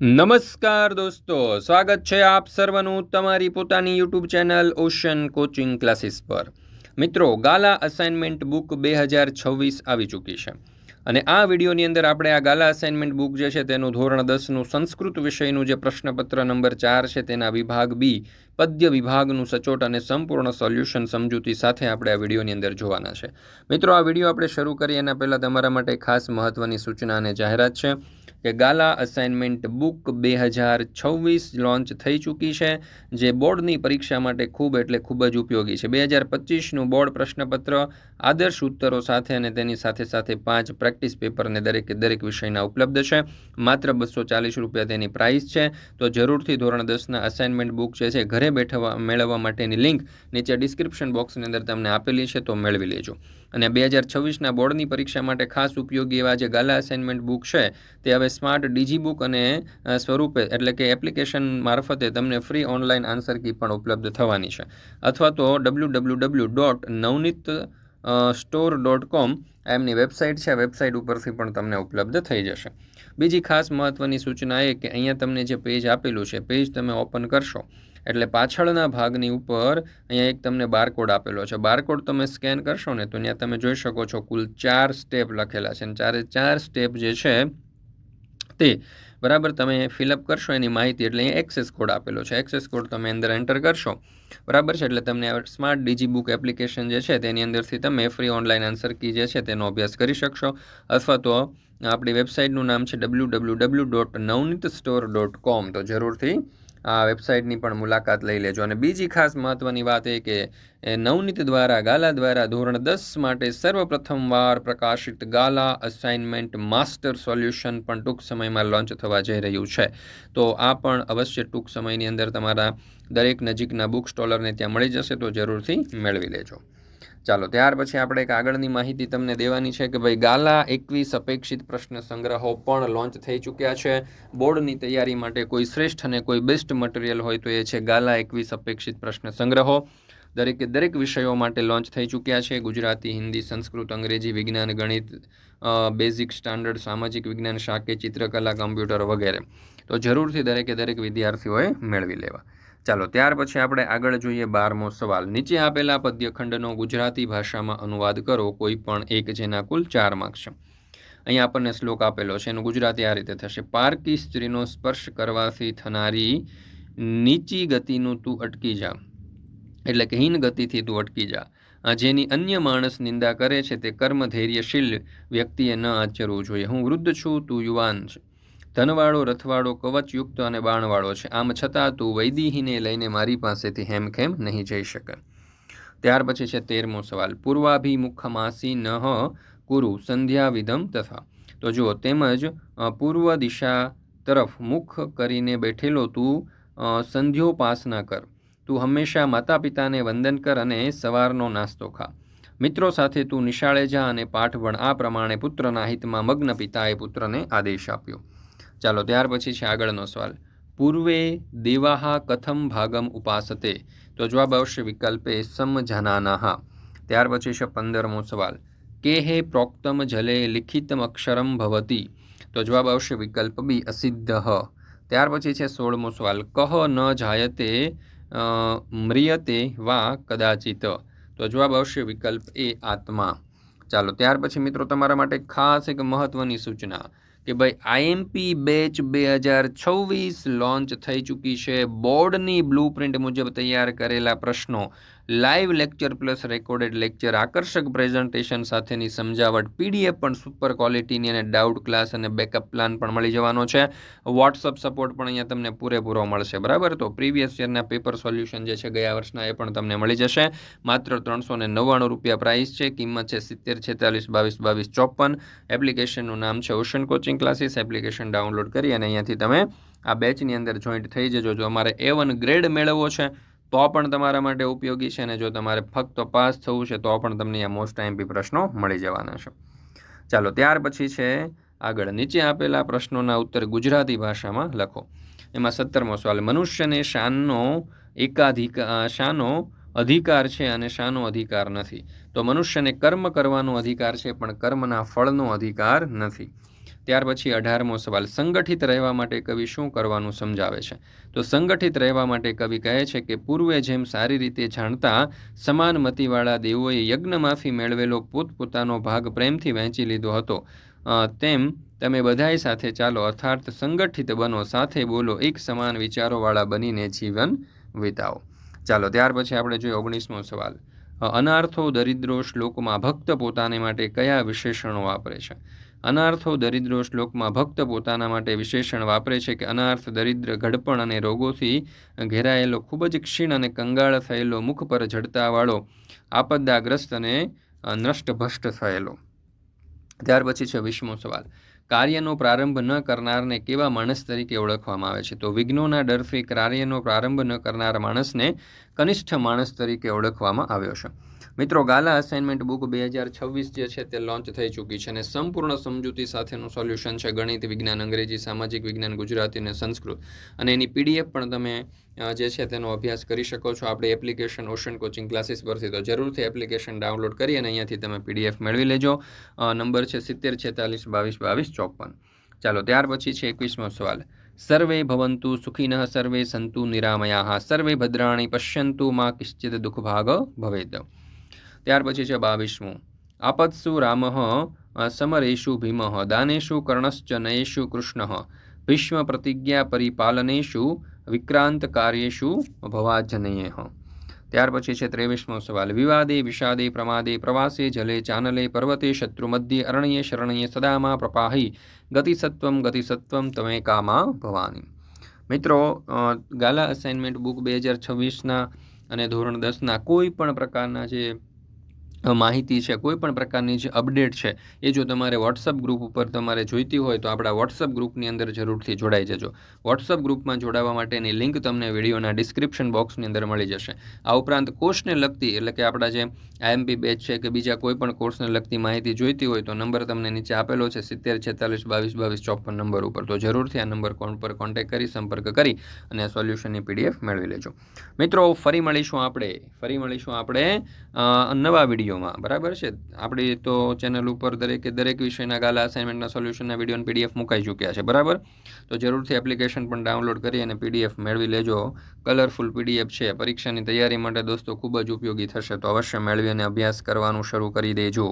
નમસ્કાર દોસ્તો, સ્વાગત છે આપ સર્વનું તમારી પોતાની YouTube channel ocean coaching classes પર. મિત્રો, ગાલા અસાઇનમેન્ટ બુક બે હજાર છવ્વીસ આવી ચૂકી છે. અને આ વિડીયોની અંદર આપણે આ ગાલા અસાઇનમેન્ટ બુક જે છે તેનું ધોરણ દસનું સંસ્કૃત વિષયનું જે પ્રશ્નપત્ર નંબર ચાર છે તેના વિભાગ બી, પદ્ય વિભાગનું સચોટ અને સંપૂર્ણ સોલ્યુશન સમજૂતી સાથે આપણે આ વિડીયોની અંદર જોવાના છે. મિત્રો, આ વીડિયો આપણે શરૂ કરીએ એના પહેલાં તમારા માટે ખાસ મહત્ત્વની સૂચના અને જાહેરાત છે. કે ગાલા અસાઇનમેન્ટ બુક બે હજાર છવ્વીસ લોન્ચ થઈ ચૂકી છે, જે બોર્ડની પરીક્ષા માટે ખૂબ એટલે ખૂબ જ ઉપયોગી છે. બે હજાર પચીસનું બોર્ડ પ્રશ્નપત્ર, આદર્શ ઉત્તરો સાથે અને તેની સાથે સાથે પાંચ પ્રેક્ટિસ પેપરને દરેકે દરેક વિષયના ઉપલબ્ધ છે. માત્ર બસો ચાલીસ રૂપિયા તેની પ્રાઇસ છે. તો જરૂરથી ધોરણ દસના અસાઇનમેન્ટ બુક જે છે, ઘરે બેઠવા મેળવવા માટેની લિંક નીચે ડિસ્ક્રિપ્શન બોક્સની અંદર તમને આપેલી છે, તો મેળવી લેજો. અને બે હજાર છવ્વીસના બોર્ડની પરીક્ષા માટે ખાસ ઉપયોગી એવા જે ગાલા અસાઇનમેન્ટ બુક છે, તે હવે સ્માર્ટ ડીજી બુક અને સ્વરૂપે એટલે કે એપ્લિકેશન મારફતે તમને ફ્રી ઓનલાઈન આન્સર કી પણ ઉપલબ્ધ થવાની છે. અથવા તો W W W dot Navneet store dot com એમની વેબસાઇટ છે, આ વેબસાઇટ ઉપરથી પણ તમને ઉપલબ્ધ થઈ જશે. બીજી ખાસ મહત્ત્વની સૂચના એ કે અહીંયા તમને જે પેજ આપેલું છે પેજ તમે ઓપન કરશો એટલે પાછળના ભાગની ઉપર અહીંયા એક તમને બારકોડ આપેલો છે. બારકોડ તમે સ્કેન કરશો ને તો ત્યાં તમે જોઈ શકો છો કુલ ચાર સ્ટેપ લખેલા છે. અને ચારે ચાર સ્ટેપ જે છે તે બરાબર તમે ફિલઅપ કરશો એની માહિતી એટલે અહીંયા એક્સેસ કોડ આપેલો છે. એક્સેસ કોડ તમે અંદર એન્ટર કરશો. બરાબર છે? એટલે તમને સ્માર્ટ ડીજી બુક એપ્લિકેશન જે છે તેની અંદરથી તમે ફ્રી ઓનલાઈન આન્સર કી જે છે તેનો અભ્યાસ કરી શકશો. અથવા તો આપણી વેબસાઇટનું નામ છે W W W dot Navneet store dot com તો જરૂરથી આ વેબસાઇટની પણ મુલાકાત લઈ લેજો. અને બીજી ખાસ મહત્ત્વની વાત એ કે નવનીત દ્વારા, ગાલા દ્વારા ધોરણ દસ માટે સર્વપ્રથમવાર પ્રકાશિત ગાલા અસાઇનમેન્ટ માસ્ટર સોલ્યુશન પણ ટૂંક સમયમાં લોન્ચ થવા જઈ રહ્યું છે. તો આ પણ અવશ્ય ટૂંક સમયની અંદર તમારા દરેક નજીકના બુક સ્ટોલરને ત્યાં મળી જશે, તો જરૂરથી મેળવી લેજો. ચાલો, ત્યાર પછી આપણે એક આગળની માહિતી તમને દેવાની છે કે ભાઈ ગાલા એકવીસ અપેક્ષિત પ્રશ્ન સંગ્રહો પણ લોન્ચ થઈ ચૂક્યા છે. બોર્ડની તૈયારી માટે કોઈ શ્રેષ્ઠ અને કોઈ બેસ્ટ મટીરિયલ હોય તો એ છે ગાલા એકવીસ અપેક્ષિત પ્રશ્ન સંગ્રહો. દરેકે દરેક વિષયો માટે લોન્ચ થઈ ચૂક્યા છે. ગુજરાતી, હિન્દી, સંસ્કૃત, અંગ્રેજી, વિજ્ઞાન, ગણિત બેઝિક સ્ટાન્ડર્ડ સામાજિક વિજ્ઞાન, શાકે, ચિત્રકલા કમ્પ્યુટર વગેરે. તો જરૂરથી દરેકે દરેક વિદ્યાર્થીઓએ મેળવી લેવા. ચાલો, ત્યાર પછી આપણે આગળ જોઈએ બારમો સવાલ. નીચે આપેલા પદ્યખંડનો ગુજરાતી ભાષામાં અનુવાદ કરો, કોઈ પણ એક જેના કુલ ચાર માર્ક્સ છે. અહીંયા આપણને શ્લોક આપેલો છે, એનું ગુજરાતી આ રીતે થશે. પારકી સ્ત્રીનો સ્પર્શ કરવાથી થનારી નીચી ગતિનું તું અટકી જા. એટલે કે હીન ગતિથી તું અટકી જા. જેની અન્ય માણસ નિંદા કરે છે, તે કર્મ ધૈર્યશીલ વ્યક્તિએ ન આચરવું જોઈએ. હું વૃદ્ધ છું, તું યુવાન છે. ધનવાળો, રથવાળો, કવચયુક્ત અને બાણવાળો છે. આમ છતાં તું વૈદિહીને લઈને મારી પાસેથી હેમખેમ નહીં જઈ શકે. ત્યાર પછી છે તેરમો સવાલ. પૂર્વાભિમુખમાસી નહ કુરુ સંધ્યાવિધમ તથા. તો જુઓ, તેમજ પૂર્વ દિશા તરફ મુખ કરીને બેઠેલો તું સંધ્યોપાસના કર. તું હંમેશા માતા પિતાને વંદન કર અને સવારનો નાસ્તો ખા. મિત્રો સાથે તું નિશાળે જા અને પાઠ ભણ. આ પ્રમાણે પુત્રના હિતમાં મગ્ન પિતાએ પુત્રને આદેશ આપ્યો. ચાલો ત્યાર પછી છે આગળનો સવાલ. પૂર્વે દેવાહા કથમ ભાગમ ઉપાસતે? તો જવાબ આવશે વિકલ્પે સમજનાનાહા. ત્યાર પછી છે પંદરમો સવાલ. કે હે પ્રોક્તમ જલે લિખિતમ અક્ષરમ ભવતી? તો જવાબ આવશે વિકલ્પ બી, અસિદ્ધ. ત્યાર પછી છે સોળમો સવાલ. કહ ન જાયતે મ્રિયતે વા કદાચિત? તો જવાબ આવશે વિકલ્પ એ, આત્મા. ચાલો ત્યાર પછી મિત્રો તમારા માટે ખાસ એક મહત્વની સૂચના. કે ભાઈ આઈએમપી બેચ બે હજાર છવ્વીસ લોન્ચ થઈ ચૂકી છે. બોર્ડની બ્લુ પ્રિન્ટ મુજબ તૈયાર કરેલા પ્રશ્નો live lecture plus recorded lecture આકર્ષક પ્રેઝન્ટેશન સાથેની સમજાવટ પીડીએફ પણ સુપર ક્વોલિટીની અને ડાઉટ ક્લાસ અને બેકઅપ પ્લાન પણ મળી જવાનો છે. વોટ્સઅપ સપોર્ટ પણ અહીંયા તમને પૂરેપૂરો મળશે, બરાબર? તો પ્રીવિયસ યરના પેપર સોલ્યુશન જે છે ગયા વર્ષના એ પણ તમને મળી જશે. માત્ર ત્રણસો ને નવ્વાણું રૂપિયા પ્રાઇસ છે, કિંમત છે સિત્તેર, છેતાલીસ, બાવીસ બાવીસ, ચોપન. એપ્લિકેશનનું નામ છે ocean coaching classes application download કરી અને અહીંયાથી તમે આ બેચની અંદર જોઈન્ટ થઈ જજો. જો અમારે એ વન ગ્રેડ મેળવવો છે તો પણ તમારા માટે ઉપયોગી છે અને જો તમારે ફક્ત પાસ થવું છે, તો પણ તમને આ મોસ્ટ ટાઈમ બી પ્રશ્નો મળી જવાના છે. ચાલો, ત્યાર પછી છે, આગળ નીચે આપેલા પ્રશ્નોના ઉત્તર ગુજરાતી ભાષામાં લખો. એમાં સત્તરમો સવાલ, મનુષ્યને શાનનો એકાધિકાર શાનો અધિકાર છે અને શાનો અધિકાર નથી. તો મનુષ્યને કર્મ કરવાનો અધિકાર છે, પણ કર્મના ફળનો અધિકાર નથી. ત્યાર પછી અઢારમો સવાલ, સંગઠિત રહેવા માટે કવિ શું કરવાનું સમજાવે છે? તો સંગઠિત રહેવા માટે કવિ કહે છે કે, પૂર્વે જેમ સારી રીતે જાણતા, સમાન મતિવાળા દેવોએ યજ્ઞમાંથી મેળવેલો પોતપોતાનો ભાગ પ્રેમથી વહેંચી લીધો હતો. તેમ તમે બધાએ સાથે ચાલો અર્થાર્થ સંગઠિત બનો, સાથે બોલો, એક સમાન વિચારોવાળા બનીને જીવન વિતાવો. ચાલો, ત્યાર પછી આપણે જોઈએ ઓગણીસમો સવાલ. અનાર્થો દરિદ્રો શ્લોકમાં ભક્ત પોતાને માટે કયા વિશેષણો વાપરે છે? અનાર્થો દરિદ્રો શ્લોકમાં ભક્ત પોતાના માટે વિશેષણ વાપરે છે કે અનાર્થ દરિદ્ર ઘડપણ અને રોગોથી ઘેરાયેલો ખૂબ જ ક્ષીણ અને કંગાળ થયેલો મુખ પર જડતાવાળો, આપદાગ્રસ્ત અને નષ્ટભ્રષ્ટ થયેલો. ત્યાર પછી છે વીસમો સવાલ. કાર્યનો પ્રારંભ ન કરનારને કેવા માણસ તરીકે ઓળખવામાં આવે છે? તો વિઘ્નોના ડરથી કાર્યનો પ્રારંભ ન કરનાર માણસને કનિષ્ઠ માણસ તરીકે ઓળખવામાં આવ્યો છે. મિત્રો, ગાલા અસાઇનમેન્ટ બુક બે હજાર છવ્વીસ જે છે તે લોન્ચ થઈ ચૂકી છે અને સંપૂર્ણ સમજૂતી સાથેનું સોલ્યુશન છે ગણિત, વિજ્ઞાન, અંગ્રેજી, સામાજિક વિજ્ઞાન, ગુજરાતી અને સંસ્કૃત. અને એની પીડીએફ પણ તમે જે છે તેનો અભ્યાસ કરી શકો છો. આપણે એપ્લિકેશન ઓશન કોચિંગ ક્લાસીસ પરથી તો જરૂરથી એપ્લિકેશન ડાઉનલોડ કરી અને અહીંયાથી તમે પીડીએફ મેળવી લેજો. નંબર છે સિત્તેર, છેતાલીસ, બાવીસ બાવીસ, ચોપન. ચાલો, ત્યાર પછી છે એકવીસમો સવાલ. સર્વે ભવંતુ સુખિનઃ સર્વે સંતુ નિરામયાઃ. સર્વે ભદ્રાણી પશ્યંતુ મા કિશ્ચિત દુઃખભાગ ભવેદ. ત્યાર પછી છે બાવીસમું. આપત્સુ રામ સમરેશુ ભીમ, દાનેશુ કર્ણશ્ચ નયેશુ કૃષ્ણ. ભીષ્મ પ્રતિજ્ઞા પરિપાલનેશુ, વિક્રાંત કાર્યેશુ ભવાજનયે ત્યાર પછી છે ત્રેવીસમો સવાલ. વિવાદે, વિષાદે, પ્રમાદે, પ્રવાસે, જલે, ચાનલે, પર્વતે, શત્રુ મધ્યે, અરણ્યે, શરણ્યે, સદામાં, પ્રપાહી, ગતિસત્વમ ગતિસત્વમ, તમે કામા, ભવાની. મિત્રો ગાલા અસાઇનમેન્ટ બુક બે હજાર છવ્વીસના અને ધોરણ દસના કોઈ પણ પ્રકારના જે માહિતી છે, કોઈ પણ પ્રકારની જે અપડેટ છે, એ જો તમારે વોટ્સઅપ ગ્રુપ ઉપર તમારે જોઈતી હોય તો આપણા વોટ્સઅપ ગ્રુપની અંદર જરૂરથી જોડાઈ જજો. વોટ્સઅપ ગ્રુપમાં જોડાવા માટેની લિંક તમને વિડીયોના ડિસ્ક્રિપ્શન બોક્સની અંદર મળી જશે. આ ઉપરાંત કોર્સને લગતી, એટલે કે આપણા જે આઈએમપી બેચ છે કે બીજા કોઈ પણ કોર્સને લગતી માહિતી જોઈતી હોય તો નંબર તમને નીચે આપેલો છે, સિત્તેર, છેતાલીસ, બાવીસ બાવીસ, ચોપન નંબર ઉપર. તો જરૂરથી આ નંબર કોણ પર કોન્ટેક્ટ કરી, સંપર્ક કરી અને સોલ્યુશનની પીડીએફ મેળવી લેજો. મિત્રો, ફરી મળીશું આપણે, ફરી મળીશું આપણે નવા નવા વિડીયોમાં. બરાબર છે? આપણી તો ચેનલ ઉપર દરેકે, દરેક વિષયના ગાલા અસાઇનમેન્ટના સોલ્યુશનના વીડિયો પીડીએફ મુકાઈ ચૂક્યા છે. બરાબર? તો જરૂરથી એપ્લિકેશન પણ ડાઉનલોડ કરી અને પીડીએફ મેળવી લેજો. કલરફુલ પીડીએફ છે. પરીક્ષાની તૈયારી માટે દોસ્તો ખૂબ જ ઉપયોગી થશે. તો અવશ્ય મેળવી અને અભ્યાસ કરવાનું શરૂ કરી દેજો.